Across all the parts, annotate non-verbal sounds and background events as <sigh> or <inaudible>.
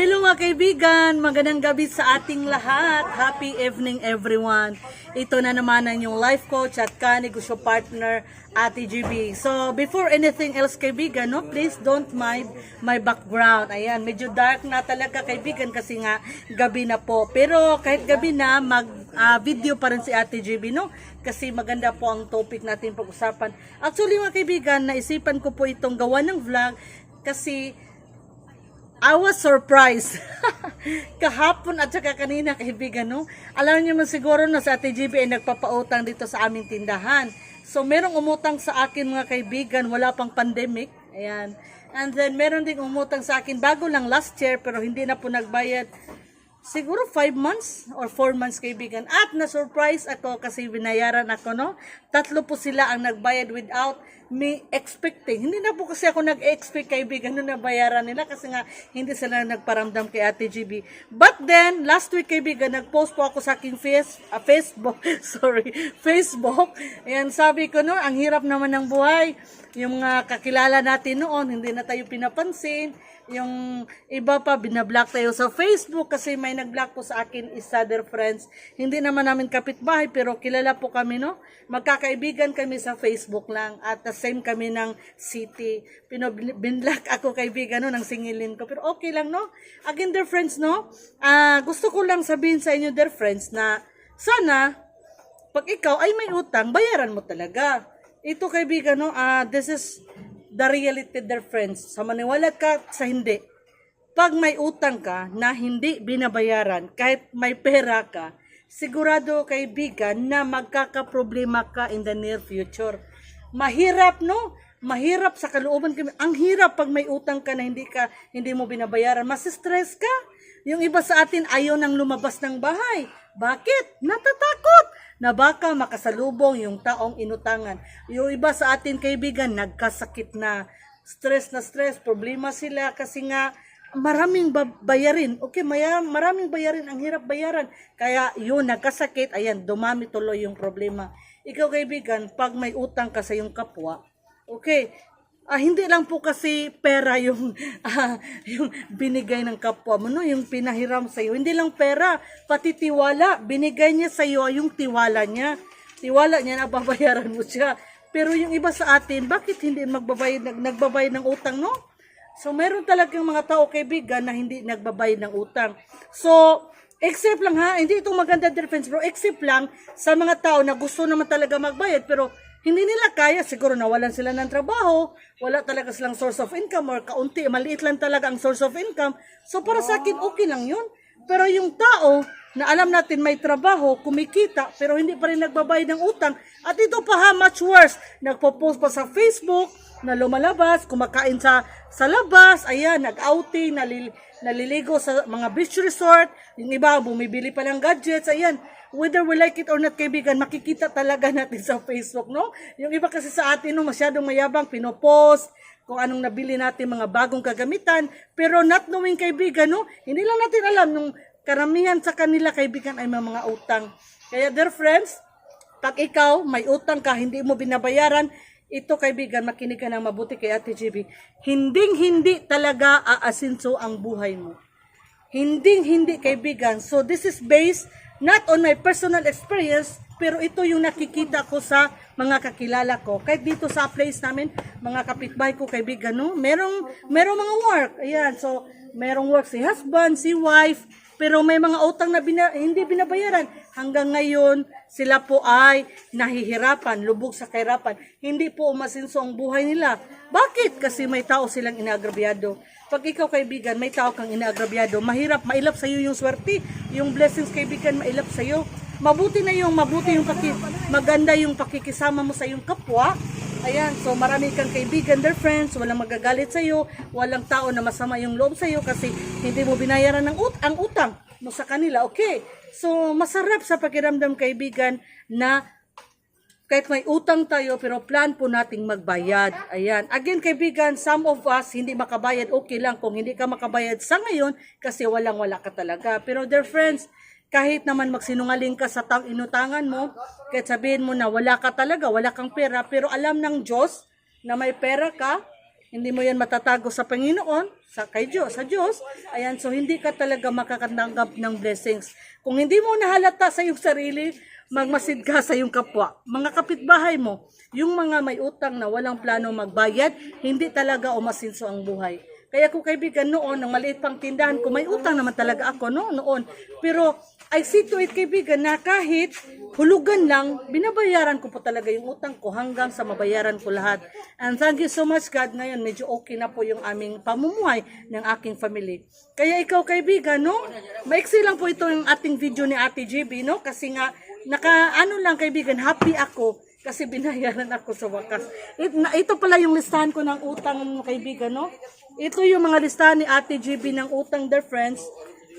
Hello mga kaibigan, magandang gabi sa ating lahat. Happy evening everyone. Ito na naman ang yung life coach at kanegosyo partner, Ate GB. So, before anything else kaibigan, no, please don't mind my background. Ayan, medyo dark na talaga kaibigan kasi nga gabi na po. Pero kahit gabi na, mag ah, video pa rin si Ate GB, no? Kasi maganda po ang topic natin pag-usapan. Actually mga kaibigan, naisipan ko po itong gawa ng vlog kasi I was surprised. <laughs> Kahapon at saka kanina, kaibigan, no? Alam niyo man siguro na sa Ate GB ay nagpapautang dito sa aming tindahan. So, merong umutang sa akin mga kaibigan, wala pang pandemic. Ayan. And then, meron ding umutang sa akin bago lang last year, pero hindi na po nagbayad. Siguro 5 months or 4 months kaibigan. At na-surprise ako kasi binayaran ako, no? Tatlo po sila ang nagbayad without me expecting. Hindi na po kasi ako nag-expect kaibigan nung nabayaran nila kasi nga hindi sila nagparamdam kay Ate GB. But then, last week kaibigan, nag-post po ako sa aking face, ah, Facebook, <laughs> sorry, Facebook. Ayan, sabi ko no, ang hirap naman ng buhay. Yung mga kakilala natin noon, hindi na tayo pinapansin yung iba pa binablock tayo sa Facebook kasi may nag-block po sa akin is other friends. Hindi naman namin kapitbahay pero kilala po kami no. Magkakaibigan kami sa Facebook lang at the same kami ng city. Pinoblock ako kaibigan no ng singilin ko pero okay lang no. Again dear friends no. Ah gusto ko lang sabihin sa inyo dear friends na sana pag ikaw ay may utang, bayaran mo talaga. Ito kaibigan no, ah this is the reality dear friends. Sa maniwala ka sa hindi. Pag may utang ka na hindi binabayaran, kahit may pera ka, sigurado kaibigan na magkakaproblema ka in the near future. Mahirap no? Mahirap sa kalooban kami. Ang hirap pag may utang ka na hindi ka hindi mo binabayaran. Mas stress ka. Yung iba sa atin ayaw nang lumabas ng bahay. Bakit? Natatakot na baka makasalubong yung taong inutangan. Yung iba sa atin kaibigan, nagkasakit na, stress na stress, problema sila kasi nga maraming ba- bayarin. Okay, maya, maraming bayarin, ang hirap bayaran. Kaya yun, nagkasakit, ayan, dumami tuloy yung problema. Ikaw kaibigan, pag may utang ka sa yung kapwa, okay, Ah, hindi lang po kasi pera yung <laughs> ah, yung binigay ng kapwa mo no, yung pinahiram sa iyo. Hindi lang pera, pati tiwala. Binigay niya sa iyo yung tiwala niya. Tiwala niya na babayaran mo siya. Pero yung iba sa atin, bakit hindi magbabayad nag, nagbabayad ng utang no? So meron talagang mga tao kaibigan na hindi nagbabayad ng utang. So except lang ha, hindi ito maganda difference bro, except lang sa mga tao na gusto naman talaga magbayad pero hindi nila kaya, siguro nawalan sila ng trabaho, wala talaga silang source of income or kaunti, maliit lang talaga ang source of income. So para sa akin, okay lang yun. Pero yung tao na alam natin may trabaho, kumikita, pero hindi pa rin nagbabayad ng utang. At ito pa ha, much worse, nagpo-post pa sa Facebook, na lumalabas, kumakain sa sa labas, ayan, nag-outing, nalil, naliligo sa mga beach resort, yung iba bumibili pa ng gadgets, ayan. Whether we like it or not, kaibigan, makikita talaga natin sa Facebook, no? Yung iba kasi sa atin, no, masyadong mayabang, pinopost, kung anong nabili natin mga bagong kagamitan, pero not knowing kaibigan, no? Hindi lang natin alam, nung karamihan sa kanila kaibigan ay may mga utang. Kaya dear friends, pag ikaw may utang ka, hindi mo binabayaran, ito kaibigan, makinig ka ng mabuti kay Ate GB, hinding hindi talaga aasinso ang buhay mo. Hinding hindi kaibigan. So this is based not on my personal experience, pero ito yung nakikita ko sa mga kakilala ko. Kahit dito sa place namin, mga kapitbahay ko kaibigan, no? Merong, merong mga work. Ayan, so merong work si husband, si wife, pero may mga utang na bina, hindi binabayaran. Hanggang ngayon, sila po ay nahihirapan, lubog sa kahirapan. Hindi po umasinso ang buhay nila. Bakit? Kasi may tao silang inaagrabyado. Pag ikaw kaibigan, may tao kang inaagrabyado, mahirap, mailap sa iyo yung swerte, yung blessings kaibigan, mailap sa iyo. Mabuti na yung, mabuti yung paki, maganda yung pakikisama mo sa iyong kapwa. Ayan, so marami kang kaibigan, their friends, walang magagalit sa iyo, walang tao na masama yung loob sa iyo kasi hindi mo binayaran ng ut ang utang mo sa kanila. Okay. So masarap sa pakiramdam kaibigan na kahit may utang tayo, pero plan po nating magbayad. Ayan. Again, kaibigan, some of us hindi makabayad, okay lang kung hindi ka makabayad sa ngayon kasi walang-wala ka talaga. Pero dear friends, kahit naman magsinungaling ka sa tang inutangan mo, kahit sabihin mo na wala ka talaga, wala kang pera, pero alam ng Diyos na may pera ka, Hindi mo yan matatago sa Panginoon, sa kay Diyos, sa Diyos. Ayan, so hindi ka talaga makakatanggap ng blessings. Kung hindi mo nahalata sa iyong sarili, magmasid ka sa iyong kapwa. Mga kapitbahay mo, yung mga may utang na walang plano magbayad, hindi talaga umasinso ang buhay. Kaya kung kaibigan noon, ng maliit pang tindahan ko, may utang naman talaga ako no, noon. Pero I see to it kaibigan na kahit hulugan lang, binabayaran ko po talaga yung utang ko hanggang sa mabayaran ko lahat. And thank you so much God. Ngayon medyo okay na po yung aming pamumuhay ng aking family. Kaya ikaw kaibigan, no? Maiksi lang po ito yung ating video ni Ate GB, no? Kasi nga, naka ano lang kaibigan, happy ako kasi binayaran ako sa wakas. It, na, ito pala yung listahan ko ng utang kaibigan, no? Ito yung mga listahan ni Ate GB ng utang, dear friends.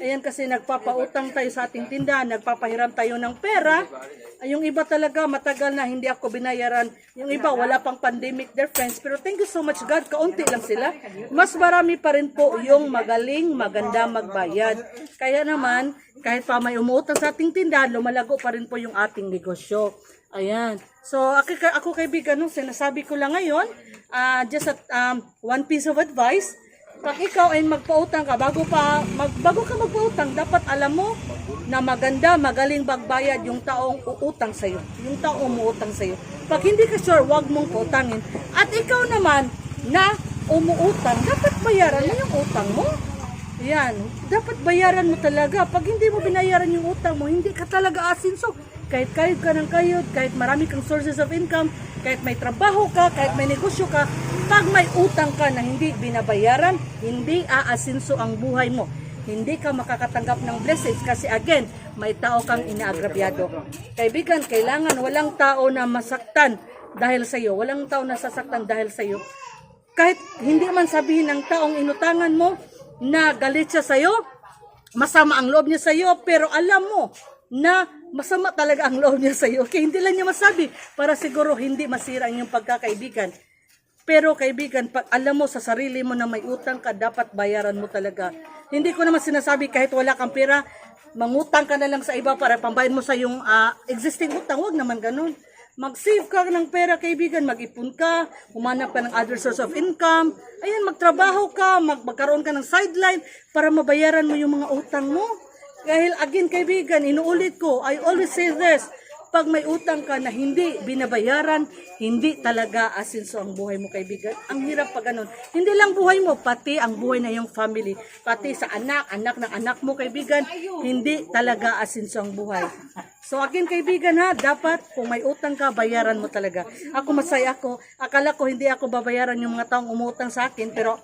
Ayan kasi nagpapautang tayo sa ating tindahan, nagpapahiram tayo ng pera. Ay, Yung iba talaga matagal na hindi ako binayaran. Yung iba wala pang pandemic, dear friends. Pero thank you so much God, kaunti lang sila. Mas marami pa rin po yung magaling, maganda magbayad. Kaya naman, kahit pa may umuutang sa ating tindahan, lumalago pa rin po yung ating negosyo. Ayan. So, ako, ako kaibigan, no, sinasabi ko lang ngayon, ah, just at, um, one piece of advice, pag ikaw ay magpautang ka, bago pa, mag, bago ka magpautang, dapat alam mo na maganda, magaling magbayad yung taong uutang sa'yo. Yung taong umuutang sa'yo. Pag hindi ka sure, wag mong pautangin. At ikaw naman, na umuutang, dapat bayaran mo yung utang mo. Yan, dapat bayaran mo talaga. Pag hindi mo binayaran yung utang mo, hindi ka talaga asinso. Kahit kayod ka ng kayod, kahit marami kang sources of income, kahit may trabaho ka, kahit may negosyo ka, pag may utang ka na hindi binabayaran, hindi aasinso ang buhay mo. Hindi ka makakatanggap ng blessings kasi again, may tao kang inaagrabyado. Kaibigan, kailangan walang tao na masaktan dahil sa iyo. Walang tao na sasaktan dahil sa iyo. Kahit hindi man sabihin ng taong inutangan mo na galit siya sa iyo, masama ang loob niya sa iyo, pero alam mo na masama talaga ang loob niya sa iyo. Okay, hindi lang niya masabi para siguro hindi masira ang iyong pagkakaibigan. Pero kaibigan, pag alam mo sa sarili mo na may utang ka, dapat bayaran mo talaga. Hindi ko naman sinasabi kahit wala kang pera, mangutang ka na lang sa iba para pambayad mo sa yung ah, existing utang. Huwag naman ganun. Mag-save ka ng pera, kaibigan, mag-ipon ka, humanap ka ng other source of income, ayan, magtrabaho ka, mag magkaroon ka ng sideline para mabayaran mo yung mga utang mo. Dahil again, kaibigan, inuulit ko, I always say this, pag may utang ka na hindi binabayaran, hindi talaga asinso ang buhay mo, kaibigan. Ang hirap pag ganun. Hindi lang buhay mo, pati ang buhay na yung family. Pati sa anak, anak ng anak mo, kaibigan, hindi talaga asinso ang buhay. So again, kaibigan ha, dapat kung may utang ka, bayaran mo talaga. Ako masaya ako. Akala ko hindi ako babayaran yung mga taong umutang sa akin, pero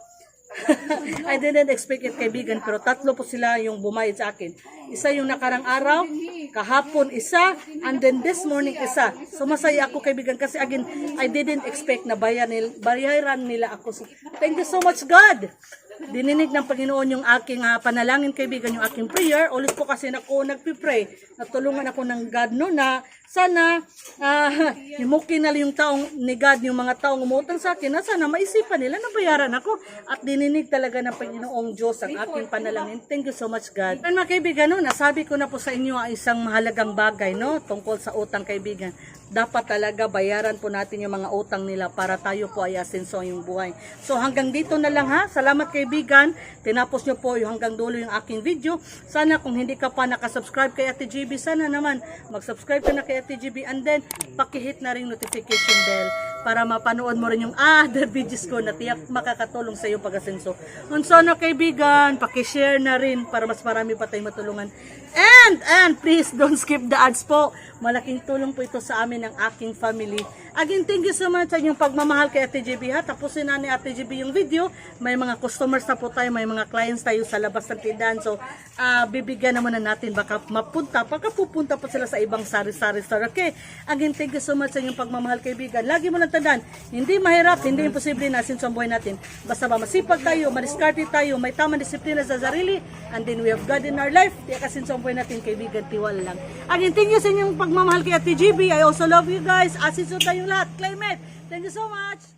I didn't expect it kaibigan pero tatlo po sila yung bumayad sa akin. Isa yung nakarang araw, kahapon isa, and then this morning isa. So masaya ako kaibigan kasi again, I didn't expect na bayaran nila, bayaran nila ako. Thank you so much God. Dininig ng Panginoon yung aking ah, panalangin kaibigan, yung aking prayer. Ulit po kasi ako nagpipray. Natulungan ako ng God no na sana uh, <laughs> himukin na yung taong ni God, yung mga taong umutang sa akin na sana maisipan nila na bayaran ako. At dininig talaga ng Panginoong Diyos ang aking panalangin. Thank you so much God. And mga kaibigan, no, nasabi ko na po sa inyo ang isang mahalagang bagay no, tungkol sa utang kaibigan. Dapat talaga bayaran po natin yung mga utang nila para tayo po ay asenso yung buhay. So hanggang dito na lang ha. Salamat kaibigan. Tinapos nyo po yung hanggang dulo yung aking video. Sana kung hindi ka pa nakasubscribe kay Ate GB, sana naman mag-subscribe ka na kay Ate GB and then pakihit na rin notification bell para mapanood mo rin yung other <laughs> videos ko na tiyak makakatulong sa iyong pag-asenso. And sana kaibigan, pakishare na rin para mas marami pa tayong matulungan. And, and please don't skip the ads po. Malaking tulong po ito sa amin ng aking family. Again, thank you so much sa inyong pagmamahal kay Ate GB ha. Tapusin na ni Ate GB yung video. May mga customers na po tayo, may mga clients tayo sa labas ng tindahan. So, ah, bibigyan naman na natin baka mapunta, baka pupunta pa sila sa ibang sari-sari store. Okay? Again, thank you so much sa inyong pagmamahal kaibigan. Lagi mo lang tandaan, hindi mahirap, hindi imposible na sa buhay natin. Basta ba masipag tayo, madiskarte tayo, may tamang disiplina sa sarili, and then we have God in our life. Tiyak asin sa buhay natin, kaibigan, tiwala lang. Again, thank you sa inyong pagmamahal kay Ate GB. I also love you guys. Asin sa tayong lahat. Claim it. Thank you so much.